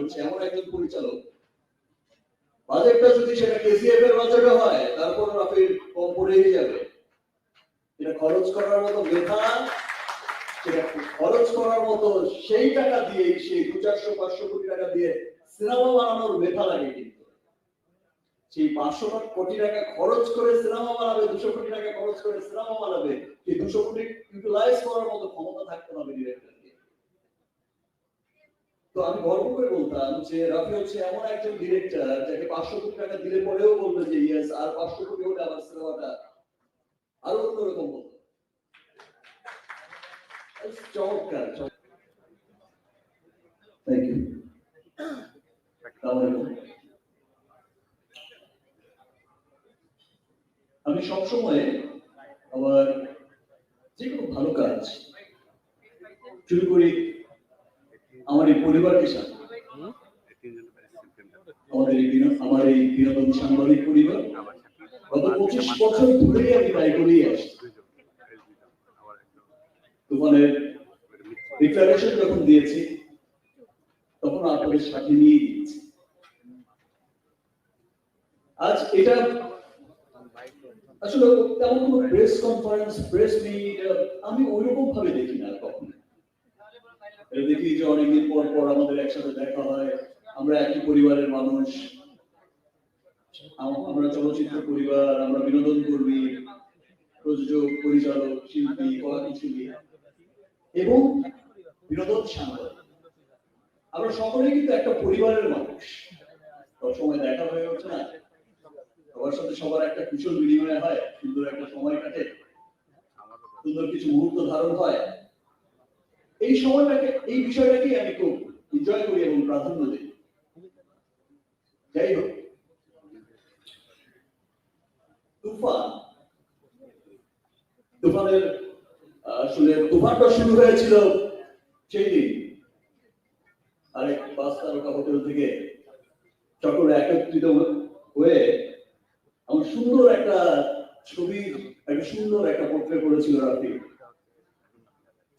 হচ্ছে এমন একজন পরিচালক। বাজেটটা যদি সেটা বাজেটে হয় তারপর কম যাবে। এটা খরচ করার মতো সেটা খরচ করার মতো সেই টাকা দিয়ে সেই দু চারশো, পাঁচশো কোটি টাকা দিয়ে সিনেমা বানানোর মেধা লাগে কিন্তু। সেই পাঁচশো কোটি টাকা খরচ করে সিনেমা বানাবে, দুশো কোটি টাকা খরচ করে সিনেমা বানাবে, সেই দুশো কোটি ইউটিলাইজ করার মতো ক্ষমতা থাকতে হবে ডিরেক্টরকে তো আমি গর্ব করে বলতাম যে রাফি হচ্ছে এমন একজন ডিরেক্টর যাকে পাঁচশো কোটি টাকা দিলে পরেও বলবে যে ইয়েস আর পাঁচশো কোটি হলে আমার সিনেমাটা আরও অন্যরকম হতো চমৎকার থ্যাংক ইউ আমি সবসময় আমার যে কোনো ভালো কাজ শুরু করি আমার এই পরিবারকে সাথে। আমাদের এই আমার এই বিনোদন সাংবাদিক পরিবার। গত পঁচিশ বছর ধরেই আমি তাই করেই আসছি। তুফানের ডিক্লারেশন যখন দিয়েছি, তখন আপনাদের সাথে নিয়ে দিয়েছি আজ এটা আসলে তেমন কোনো প্রেস কনফারেন্স প্রেস মিট আমি ওইরকম ভাবে দেখি না কখনো। দেখি যে অনেকদিন পর পর আমাদের একসাথে দেখা হয়। আমরা একই পরিবারের মানুষ। আমরা চলচ্চিত্র পরিবার, আমরা বিনোদন কর্মী, প্রযোজক, পরিচালক, শিল্পী, কলাকুশলী এবং বিনোদন সাংবাদিক। আমরা সকলেই কিন্তু একটা পরিবারের মানুষ। সবসময় দেখা হয়ে ওঠে না। সবার সাথে সবার একটা কুশল বিনিময় হয়, সুন্দর একটা সময় কাটে। সুন্দর কিছু মুহূর্ত ধারণ হয়। এই সময়টাকে, এই বিষয়টাকেই আমি খুব এনজয় করি এবং প্রাধান্য দিই। যাই হোক। তুফান। তুফানের আসলে তুফানটা শুরু হয়েছিল সেই দিন। আরেক পাঁচ তারকা হোটেল থেকে সকলে একত্রিত হয়ে আমার সুন্দর একটা ছবির একটা সুন্দর একটা পোর্ট্রেট করেছিল রাফি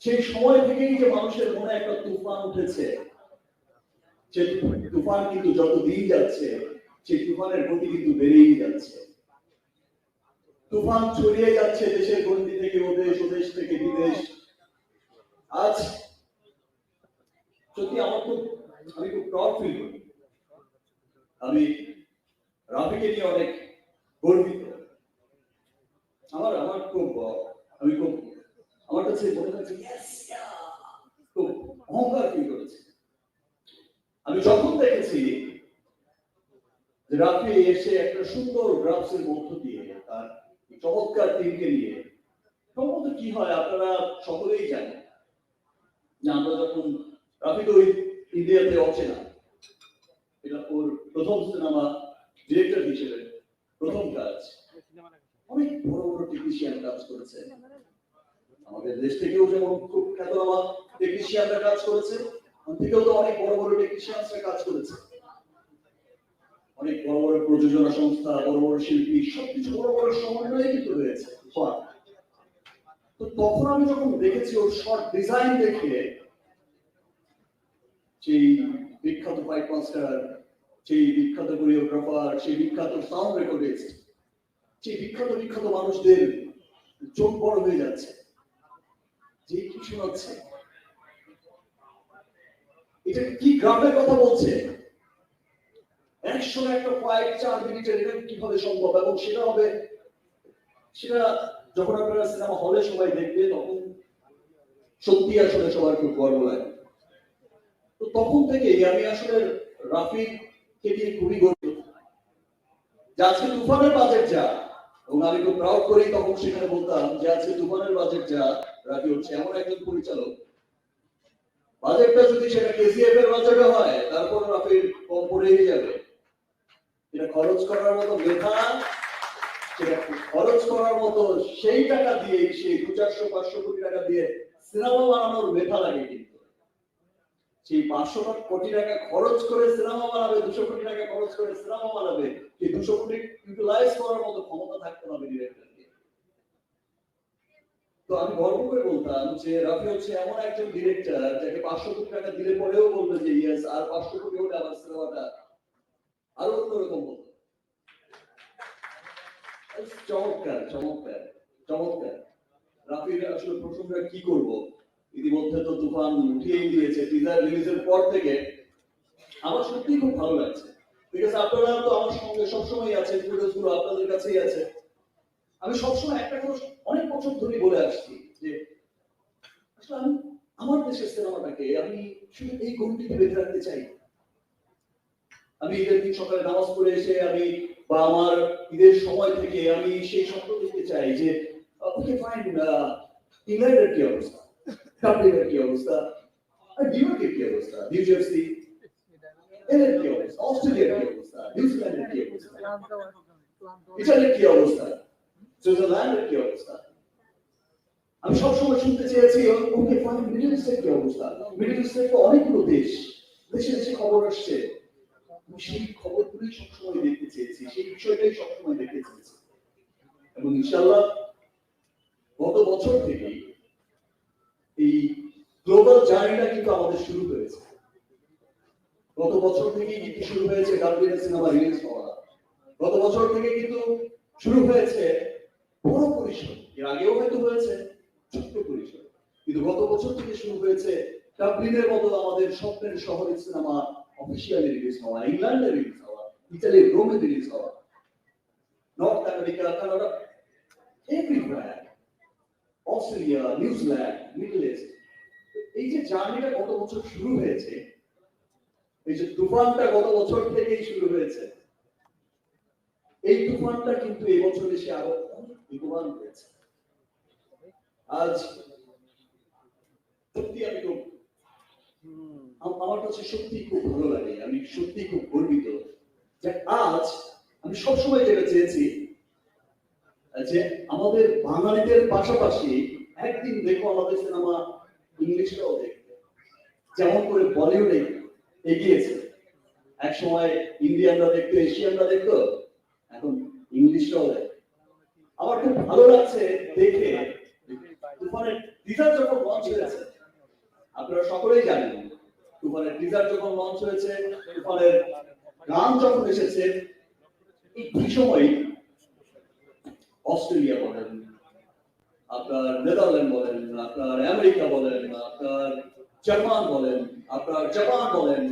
সেই সময় থেকেই যে মানুষের মনে একটা তুফান উঠেছে। সে তুফান কিন্তু যত দিন যাচ্ছে, সেই তুফানের গতি কিন্তু বেড়েই যাচ্ছে। তুফান ছড়িয়ে যাচ্ছে দেশের গন্ডি থেকে, ওদেশ ওদেশ থেকে বিদেশ। আজ সত্যি আমার খুব, আমি খুব প্রাউড ফিল করি। আমি রাফিকে নিয়ে অনেক গর্বিত। আমার আমার খুব, আমি খুব আমার কাছে মনে yes, খুব অহংকার ফিল করেছি। আমি যখন দেখেছি যে রাফি এসে একটা সুন্দর গ্রাফসের মধ্য দিয়ে তার চমৎকার টিমকে নিয়ে সম্ভবত কি হয় আপনারা সকলেই জানেন যে আমরা যখন রাফি তো ইন্ডিয়াতে অচেনা এটা ওর প্রথম সিনেমা ডিরেক্টর হিসেবে প্রথম কাজ। অনেক বড় বড় টেকনিশিয়ান কাজ করেছে। আমাদের দেশ থেকেও যেমন খুব খ্যাতনামা টেকনিশিয়ানরা কাজ করেছে তো অনেক বড় বড় টেকনিশিয়ানরা কাজ করেছে অনেক বড় বড় প্রযোজনা সংস্থা, বড় বড় শিল্পী, সবকিছু বড় বড় সমন্বয়ে কিন্তু হয়েছে। তো তখন আমি যখন দেখেছি ওর শর্ট ডিজাইন দেখে সেই বিখ্যাত ফাইট মাস্টার সেই বিখ্যাত কোরিওগ্রাফার সেই বিখ্যাত সাউন্ড রেকর্ডিস্ট সেই বিখ্যাত বিখ্যাত মানুষদের চোখ বড় হয়ে যাচ্ছে যে কি শোনাচ্ছে এটা কি গ্রামের কথা বলছে? একশো একটা ফাইট চার মিনিটের এটা কীভাবে সম্ভব? এবং সেটা হবে, সেটা যখন আপনারা সিনেমা হলে সবাই দেখবে, তখন সত্যি আসলে সবার খুব গর্ব লাগে। তো তখন থেকেই আমি আসলে রাফিকে নিয়ে খুবই গর্বিত। যে আজকে তুফানের বাজেট যা এবং আমি খুব প্রাউড তখন সেখানে বলতাম যে আজকে বাজেট যা হচ্ছে এমন একজন পরিচালক। বাজেটটা যদি সেটা কেজিএফ এর বাজেটে হয়, তারপর রাফির কম পড়েই যাবে। এটা খরচ করার মতো মেধা সেটা খরচ করার মতো সেই টাকা দিয়ে সেই দু চারশো, পাঁচশো কোটি টাকা দিয়ে সিনেমা বানানোর মেধা লাগে সেই পাঁচশো কোটি টাকা খরচ করে সিনেমা বানাবে, দুশো কোটি টাকা খরচ করে সিনেমা বানাবে, সেই দুশো কোটি ইউটিলাইজ করার মতো ক্ষমতা থাকতে হবে ডিরেক্টরকে তো আমি গর্ব করে বলতাম যে রাফি হচ্ছে এমন একজন ডিরেক্টর যাকে পাঁচশো কোটি টাকা দিলে পরেও বলবে যে ইয়েস আর পাঁচশো কোটি হলে আমার সিনেমাটা আরও অন্যরকম হতো চমৎকার চমৎকার চমৎকার। রাফির আসলে প্রসঙ্গটা কি করব? ইতিমধ্যে তো তুফান উঠিয়েই দিয়েছে টিজার রিলিজের পর থেকে আমার সত্যি খুব ভালো লাগছে। বিকজ আপনারা তো আমার সঙ্গে সবসময় আছেন ভিডিওসগুলো আপনাদের কাছেই আছে। আমি সবসময় একটা কথা অনেক বছর ধরে বলে আসছি যে, আসলে আমি, আমার দেশের সিনেমাটাকে আমি শুধু এই গণ্ডিতে বেঁধে রাখতে চাই আমি ঈদের দিন সকালে নামাজ পড়ে এসে আমি বা আমার ঈদের সময় থেকে আমি সেই স্বপ্ন দেখতে চাই যে ওকে ফাইন ইংল্যান্ডের কি অবস্থা? ডাবলিনের কি অবস্থা আর নিউইয়র্কের কি অবস্থা নিউ জার্সি এর কি অবস্থা অস্ট্রেলিয়ার কি অবস্থা নিউজিল্যান্ডের কি অবস্থা ইটালির কি অবস্থা সুইজারল্যান্ডের কি অবস্থা আমি সবসময় শুনতে চেয়েছি, ওকে ফাইন মিডল ইস্টের কি অবস্থা মিডল ইস্টের তো অনেকগুলো দেশ। দেশে দেশে খবর আসছে। আমি সেই খবরগুলি সবসময় দেখতে চেয়েছি, সেই বিষয়টাই সবসময় দেখতে চেয়েছি। এবং ইনশাল্লাহ গত বছর থেকে এই গ্লোবাল জার্নিটা কিন্তু আমাদের শুরু হয়েছে। গত বছর থেকেই কিন্তু শুরু হয়েছে ডাব্লিউএন সিনেমা রিলিজ হওয়া গত বছর থেকে কিন্তু শুরু হয়েছে বড় পরিসর। এর আগেও হয়তো হয়েছে ছোট্ট পরিসর। কিন্তু গত বছর থেকে শুরু হয়েছে ডাবলিনের মতো আমাদের স্বপ্নের শহরের সিনেমা, অফিসিয়ালি রিলিজ হওয়া, ইংল্যান্ডে রিলিজ হওয়া, ইতালির রোমে রিলিজ হওয়া। North America, Canada everywhere Australia, New Zealand, Middle East এই যে জার্নিটা গত বছর শুরু হয়েছে, এই যে তুফানটা গত বছর থেকেই শুরু হয়েছে, এই তুফানটা কিন্তু এই বছর এসে আরও অনেক বেগবান হয়েছে। আজ সত্যি আমি খুব আমার কাছে সত্যি খুব ভালো লাগে, আমি সত্যি খুব গর্বিত যে আজ আমি সবসময় যেটা চেয়েছি, যে আমাদের বাঙালিদের পাশাপাশি একদিন দেখো আমাদের সিনেমা ইংলিশটাও দেখবে যেমন করে বলিউডে এগিয়েছে। এক সময় ইন্ডিয়ানরা দেখতো, এশিয়ানরা দেখতো, এখন ইংলিশটাও দেখে আমার খুব ভালো লাগছে দেখে। তুফানের টিজার যখন লঞ্চ হয়েছে, আপনারা সকলেই জানেন, তুফানের টিজার যখন লঞ্চ হয়েছে, তুফানের গান যখন এসেছে, এই সময় অস্ট্রেলিয়া বলেন আপনার নেদারল্যান্ড বলেন, আপনার আমেরিকা বলেন, আপনার জার্মান বলেন, আপনার জাপান বলেন,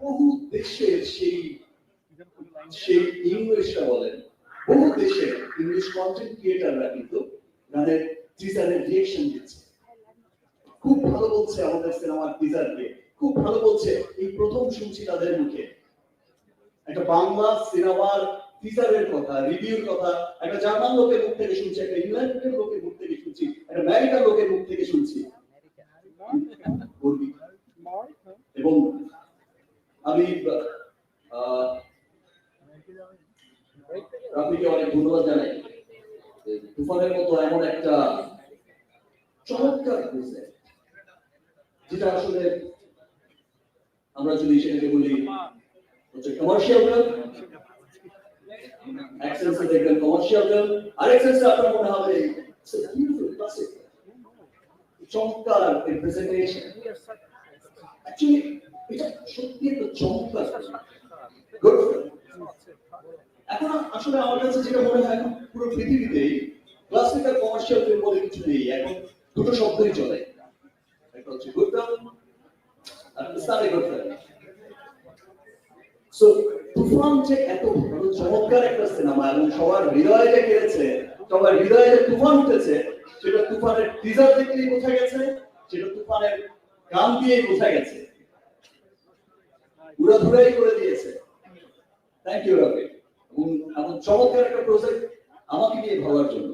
বহু দেশের সেই সেই ইংলিশটা বলেন, বহু দেশের ইংলিশ কন্টেন্ট ক্রিয়েটাররা কিন্তু টিজারের রিয়েকশন দিচ্ছে। খুব ভালো বলছে আমাদের সিনেমার টিজারকে খুব ভালো বলছে। এই প্রথম শুনছি তাদের মুখে। একটা বাংলা সিনেমার টিজারের কথা রিভিউর কথা, একটা জার্মান লোকের মুখ থেকে শুনছি, একটা ইংল্যান্ডের লোকের মুখ থেকে শুনছি একটা আমেরিকার লোকের মুখ থেকে শুনছি। এবং আমি রাফিকে অনেক ধন্যবাদ জানাই তুফানের মতো এমন একটা চমৎকার যেটা আসলে আমরা যদি সেটাকে বলি হচ্ছে কমার্শিয়াল ফিল্ম এক সেন্সে দেখবেন কমার্শিয়াল ফিল্ম আরেক সেন্সে আপনার মনে হবে চমৎকার প্রেজেন্টেশন এটা সত্যি এখন আসলে আমার কাছে যেটা মনে হয়, এখন পুরো পৃথিবীতেই ক্লাসিক্যাল কমার্শিয়াল ফিল্ম বলে কিছু নেই। এখন দুটো শব্দই চলে। একটা হচ্ছে গুড আর সো তুফান যে এত চমৎকার একটা সিনেমা এবং সবার যে কেড়েছে, সবার হৃদয়ে যে তুফান উঠেছে, সেটা তুফানের টিজার বোঝা গেছে, সেটা তুফানের গান দিয়েই বোঝা গেছে। করে দিয়েছে। থ্যাংক ইউ রবি এবং এমন চমৎকার একটা প্রজেক্ট আমাকে নিয়ে ভাবার জন্য।